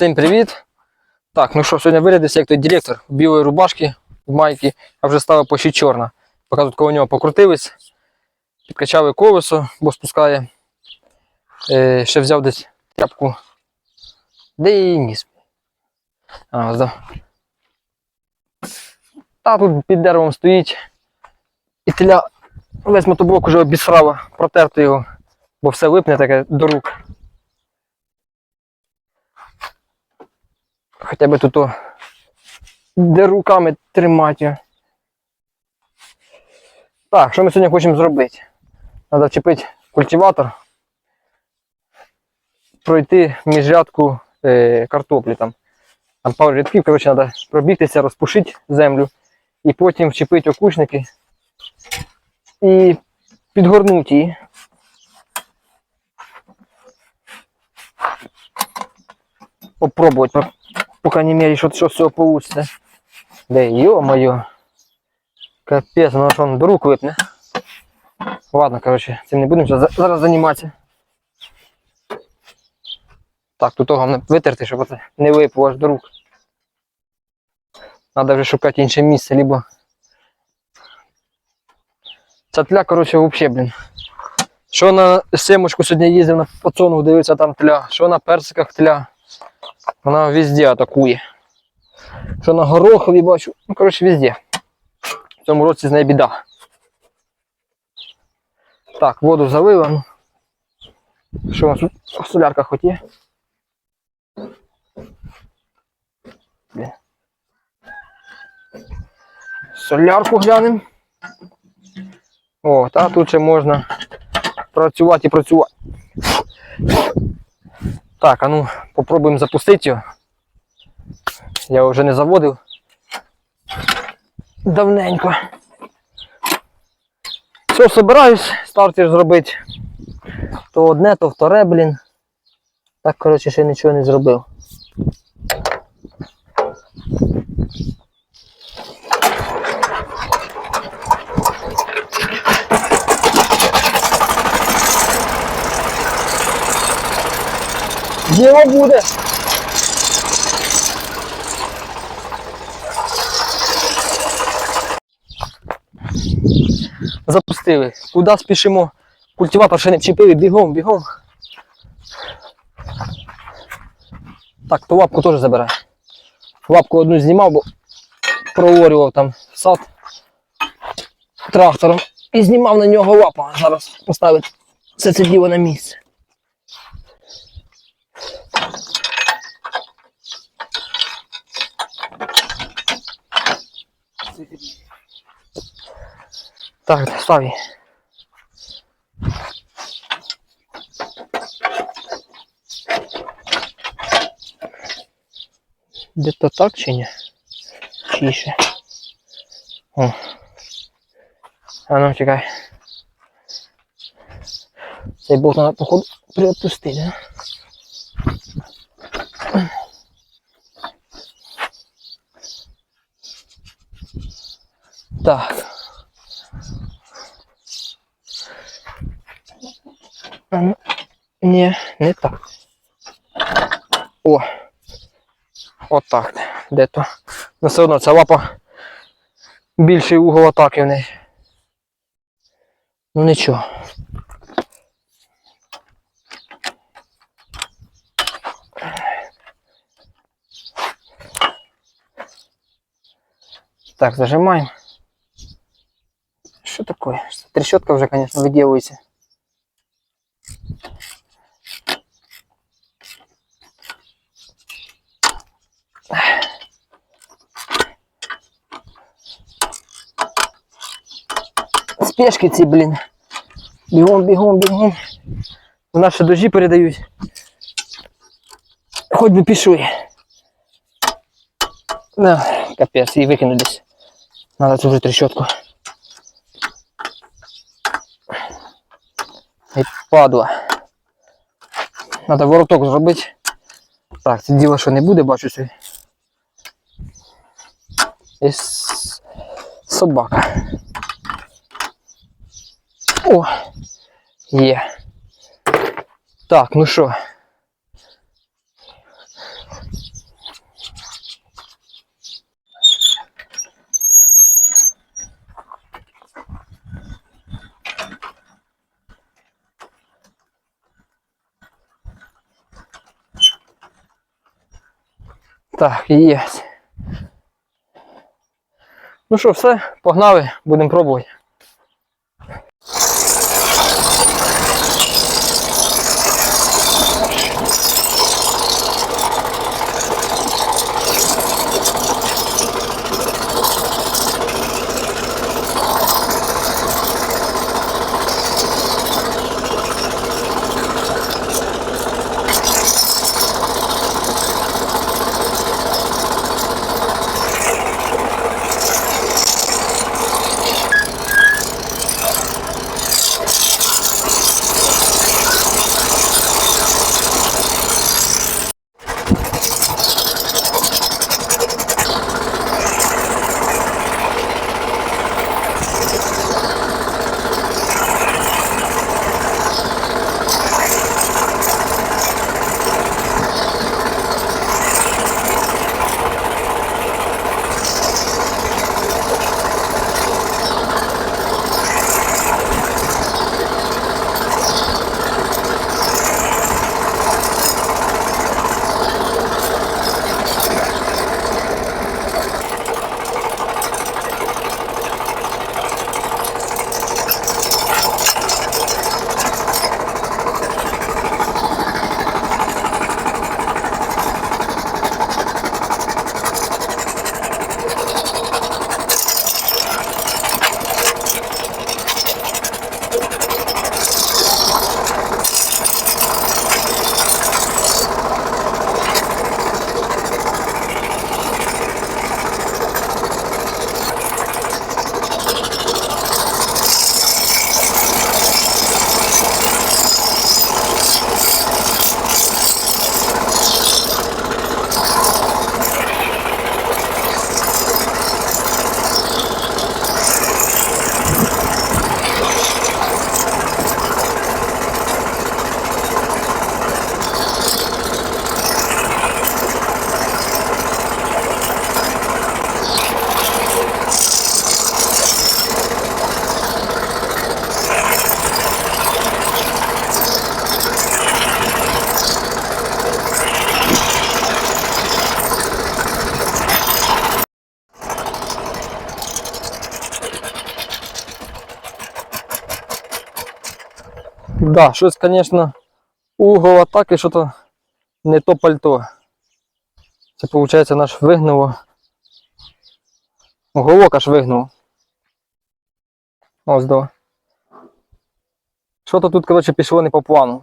Всім привіт! Так, ну що, сьогодні вирядився як той директор в білої рубашки, в майці, а вже стала почти чорна. Поки тут коло нього покрутились, підкачав і колесо, бо спускає. Е, ще взяв десь тряпку. Де і ніс. А, здав. Та тут під деревом стоїть. І теля весь мотоблок уже обісрало, протерти його, бо все липне таке до рук. Хоча б тут де руками тримати. Так, що ми сьогодні хочемо зробити? Треба вчепити культиватор, пройти міжрядку е, картоплі там. Там пару рядків, коротше, треба пробігтися, розпушити землю і потім вчепити окучники і підгорнути її. Попробувати, по, крайней мере, що з цього получится. Да ё-моё. Капець, воно ж он до рук випне. Ладно, короче, цим не будемо зараз, зараз займатися. Так, тут головне витерти, щоб це не випало аж до рук. Надо вже інше місце, либо. Ця тля, короче, вообще, блін. Що на семочку сьогодні їздив на подсолнух, дивився там тля, що на персиках тля. Вона везде атакує. Що на горохові бачу. Ну, коротше, везде. В цьому році з неї біда. Так, воду залила. Ну. Що у нас тут в солярках хоч є? Солярку глянемо. О, та тут ще можна працювати і працювати. Так, а ну попробуємо запустити його. Я його вже не заводив. Давненько. Все, собираюсь стартер зробити. То одне, то вторе, блін. Так, коротше, ще нічого не зробив. Діло буде. Запустили. Куди спішимо? Культиватор ще не вчепили, бігом, бігом. Так, то лапку теж забирай. Лапку одну знімав, бо проорював там сад трактором і знімав на нього лапу. Зараз поставити все це діло на місце. Так, став її. Де-то так чи ні? Чи ще? О. А ну чекай. Цей болт треба, походу, приотпустити, да? Так. Ні, не так. О. Отак. Де то? Ну все одно ця лапа більший угол атаки в неї. Ну нічого. Так, зажимаем. Что такое? Трещотка уже, конечно, выделывается. Спешки ці, блін. Бігом, бігом, бігом. У нас ще дожі передають. Хоч би пішли. На, капець, її викину десь. Надо цю вже трещотку. Ай, падла. Треба вороток зробити. Так, це діло що не буде, бачу це. І собака. О! Є. Так, ну що. Так, є. Ну що, все, погнали, будемо пробувати. Да, щось, звісно, угол атаки, що то не то пальто. Це виходить наш вигнуло. Уголок аж вигнув. Ось до. Що то тут, коротше, пішло не по плану.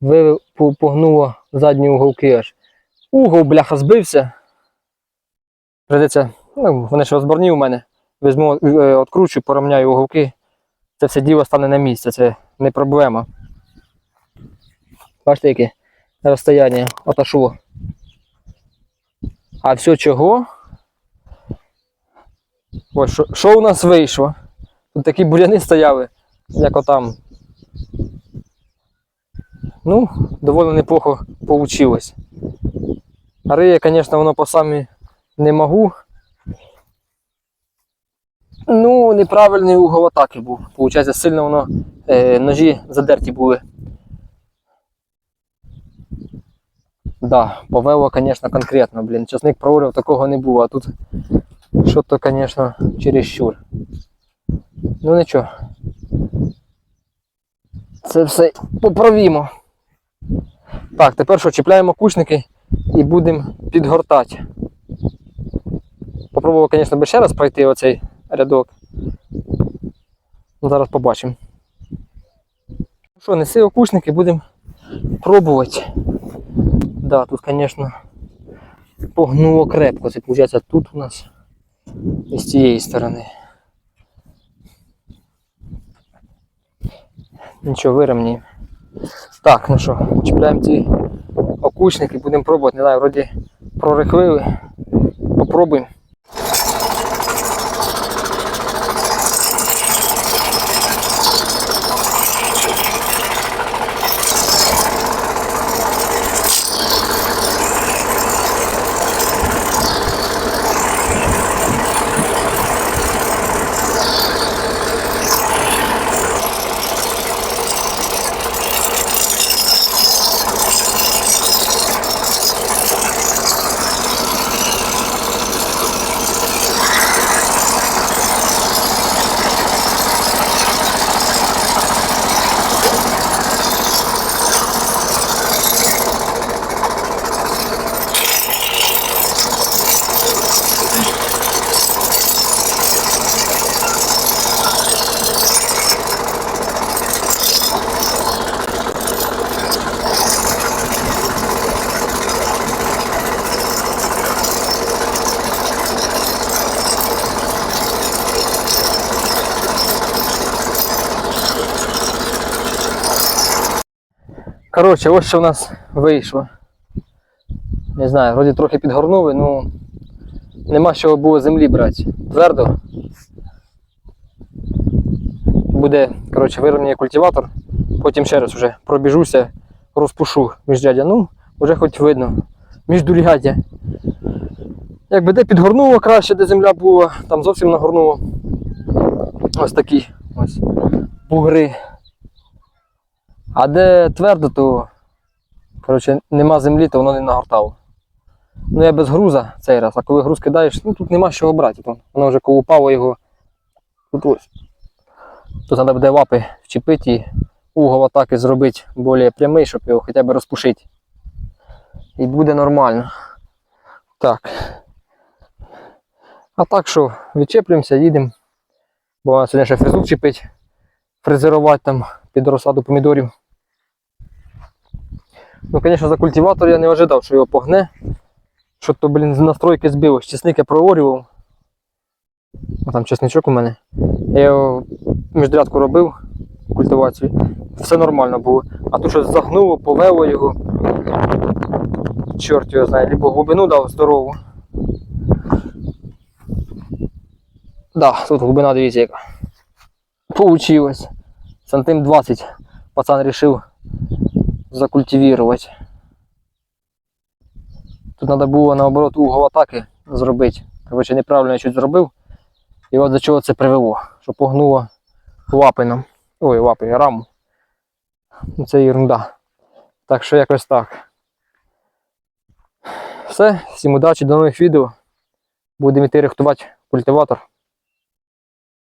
Ви погнуло задні уголки аж. Угол, бляха, збився. Придеться, ну, вони ж розборні у мене. Візьму, е, откручу, порівняю уголки. Це все діло стане на місце, це не проблема. Бачите, яке розстояння отошло. А все чого? Ось що, що у нас вийшло? Тут такі буряни стояли, як отам. Ну, доволі неплохо вийшло. Риє, звісно, воно по самі не можу. Неправильний угол атаки був. Получається, сильно воно е, ножі задерті були. Да, повело, звісно, конкретно, блін. Часник проводив, такого не було, а тут що-то, звісно, чересчур. Ну нічого. Це все поправімо. Так, тепер що, чіпляємо кучники і будемо підгортати. Попробував, звісно, би ще раз пройти оцей рядок. Ну, зараз побачимо. Ну що, неси окушники, будемо пробувати. Да, тут, звісно, погнуло крепко. Це виходить тут у нас і з цієї сторони. Нічого, вирівняємо. Так, ну що, чіпляємо ці окучники, будемо пробувати. Не знаю, вроді прорихлили. Попробуємо. Коротше, ось що в нас вийшло. Не знаю, вроді трохи підгорнули, ну нема чого було землі брати. Твердо. Буде, коротше, вирівняє культиватор, потім ще раз вже пробіжуся, розпушу міжрядя. Ну, вже хоч видно. Міждуряддя. Якби де підгорнуло краще, де земля була, там зовсім нагорнуло. Ось такі ось бугри. А де твердо, то коротше, нема землі, то воно не нагортало. Ну я без груза цей раз, а коли груз кидаєш, ну тут нема чого брати. Воно вже колупало його. Тут ось. Тут треба буде лапи вчепити і угол атаки зробити більш прямий, щоб його хоча б розпушити. І буде нормально. Так. А так що, відчеплюємося, їдемо. Бо сьогодні ще фрезу вчепить, фрезерувати там під розсаду помідорів. Ну, звісно, за культиватор я не ожидав, що його погне. Що то, блін, з настройки збилось. Чесник я проворював. А там чесничок у мене. Я його міждрядку робив, культивацію. Все нормально було. А тут щось загнуло, повело його. Чорт його знає, либо глибину дав здорову. Да, тут глибина, дивіться, яка. Получилось. Сантим 20. Пацан решил закультивировать. Тут треба було наоборот угол атаки зробити. Короче, неправильно я щось зробив. І от до чого це привело. Що погнуло лапи нам. Ой, лапи, раму. Ну, Це ерунда. Так що якось так. Все, всім удачі, до нових відео. Будемо йти рихтувати культиватор.